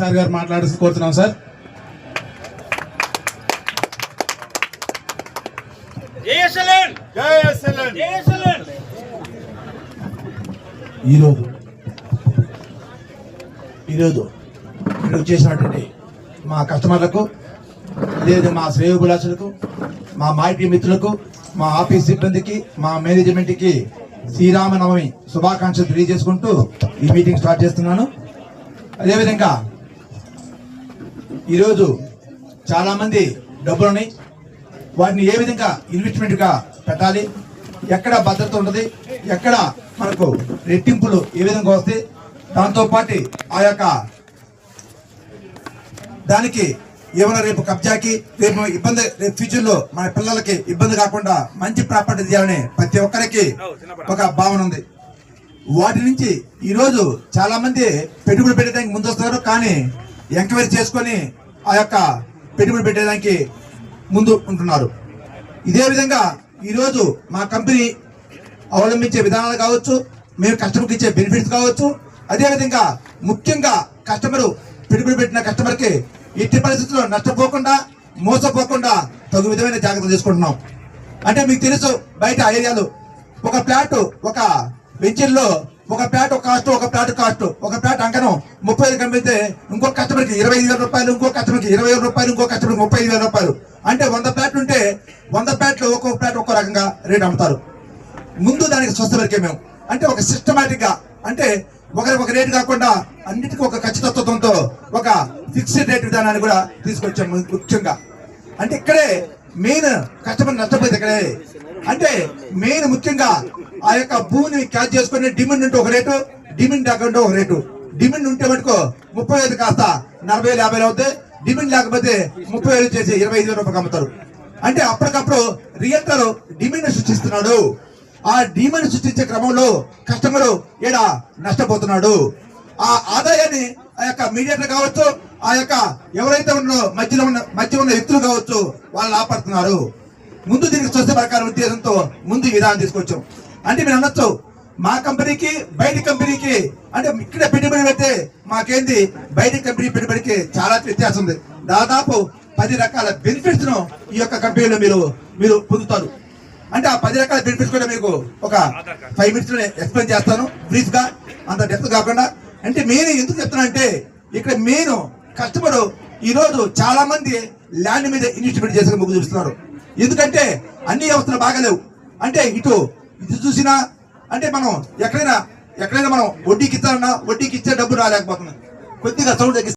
Sir గారు మాట్లాడాల్సి కోరుతున్నాం సార్. ఈరోజు ఈరోజు ఇక్కడ చేసినటువంటి మా కస్టమర్లకు లేదు మా శ్రేయోభిలాషులకు మా మాయిటీ మిత్రులకు మా ఆఫీస్ సిబ్బందికి మా మేనేజ్మెంట్కి శ్రీరామనవమి శుభాకాంక్షలు తెలియజేసుకుంటూ ఈ మీటింగ్ స్టార్ట్ చేస్తున్నాను. అదేవిధంగా ఈరోజు చాలామంది డబ్బులున్నాయి వాటిని ఏ విధంగా ఇన్వెస్ట్మెంట్గా పెట్టాలి? ఎక్కడ భద్రత ఉంటుంది? ఎక్కడ మనకు రెట్టింపులు ఏ విధంగా వస్తాయి దాంతోపాటు ఆ యొక్క దానికి ఏమైనా రేపు కబ్జాకి రేపు ఇబ్బంది రేపు ఫ్యూచర్లో మన పిల్లలకి ఇబ్బంది కాకుండా మంచి ప్రాపర్టీ తీయాలని ప్రతి ఒక్కరికి ఒక భావన ఉంది. వాటి నుంచి ఈరోజు చాలామంది పెట్టుబడి పెట్టడానికి ముందు వస్తారు కానీ ఎంక్వైరీ చేసుకొని ఆ యొక్క పెట్టుబడి పెట్టేదానికి ముందు ఉంటున్నారు. ఇదే విధంగా ఈరోజు మా కంపెనీ అవలంబించే విధానాలు కావచ్చు మేము కస్టమర్కి ఇచ్చే బెనిఫిట్స్ కావచ్చు అదేవిధంగా ముఖ్యంగా కస్టమర్ పెట్టుబడి పెట్టిన కస్టమర్కి ఎట్టి పరిస్థితుల్లో నష్టపోకుండా మోసపోకుండా తగు విధమైన జాగ్రత్తలు తీసుకుంటున్నాం. అంటే మీకు తెలుసు బయట ఏరియాలు ఒక ప్లాట్ ఒక వెంచర్లో ఒక ప్లాట్ కాస్ట్ ఒక ప్లాట్ కాస్ట్ ఒక ప్లాట్ అంకనం ముప్పై ఐదు కమ్మితే ఇంకో కస్టమర్కి ఇరవై ఐదు వేల రూపాయలు ఇంకో కస్టమర్కి ఇరవై వేల రూపాయలు ఇంకో కస్టమర్కి ముప్పై ఐదు వేల రూపాయలు. అంటే వంద ప్లాట్లు ఉంటే వంద ప్లాట్లు ఒక్కొక్క ప్లాట్ ఒక్కో రకంగా రేట్ అమ్ముతారు. ముందు దానికి స్వస్థపరికే మేము. అంటే ఒక సిస్టమేటిక్గా అంటే ఒకరికి ఒక రేటు కాకుండా అన్నిటికీ ఒక ఖచ్చితత్వంతో ఒక ఫిక్స్డ్ రేట్ విధానాన్ని కూడా తీసుకొచ్చాము ముఖ్యంగా. అంటే ఇక్కడే మెయిన్ కస్టమర్ నష్టపోయింది ఇక్కడే. అంటే మెయిన్ ముఖ్యంగా ఆ యొక్క భూమిని క్యాచ్ చేసుకుని డిమాండ్ ఉంటే ఒక రేటు డిమాండ్ కాకుండా ఒక రేటు. డిమాండ్ ఉంటే మటుకు ముప్పై ఐదు కాస్త నలభై వేలు యాభై అవుతాయి డిమాండ్ లేకపోతే ముప్పై వేలు చేసి ఇరవై ఐదు వేల రూపాయలు అమ్ముతారు అంటే అప్పటికప్పుడు రియల్టర్ డిమాండ్ సృష్టిస్తున్నాడు. ఆ డిమాండ్ సృష్టించే క్రమంలో కస్టమర్ ఈడ నష్టపోతున్నాడు. ఆ ఆదాయాన్ని ఆ యొక్క మీడియేటర్ కావచ్చు ఆ యొక్క ఎవరైతే ఉన్నారో మధ్యలో ఉన్న మధ్య ఉన్న వ్యక్తులు కావచ్చు వాళ్ళు ఆపడుతున్నారు. ముందు దీనికి స్వస్థ ప్రకారం ఉద్దేశంతో ముందు విధానం తీసుకొచ్చాం. అంటే మీరు అనొచ్చు మా కంపెనీకి బయట కంపెనీకి అంటే ఇక్కడ పెట్టుబడి పెడితే మాకేంది? బయట కంపెనీ పెట్టుబడికి చాలా వ్యత్యాసం ఉంది. దాదాపు పది రకాల బెనిఫిట్స్ను ఈ యొక్క కంపెనీలో మీరు మీరు పొందుతారు. అంటే ఆ పది రకాల బెనిఫిట్స్ కూడా మీకు ఒక ఫైవ్ మినిట్స్లో ఎక్స్ప్లెయిన్ చేస్తాను బ్రీఫ్గా అంత డెప్త్ కాకుండా. అంటే మెయిన్ ఎందుకు చెప్తున్నా అంటే ఇక్కడ మెయిన్ కస్టమర్ ఈ రోజు చాలా మంది ల్యాండ్ మీద ఇన్వెస్ట్మెంట్ చేసుకుని ముగ్గు చూస్తున్నారు. ఎందుకంటే అన్ని వ్యవస్థలు బాగలేవు. అంటే ఇటు ఇది చూసినా అంటే మనం ఎక్కడైనా ఎక్కడైనా మనం వడ్డీకి ఇస్తానన్నా వడ్డీకి ఇచ్చే డబ్బు రాలేకపోతున్నాం. కొద్దిగా సౌండ్ తగ్గిస్తే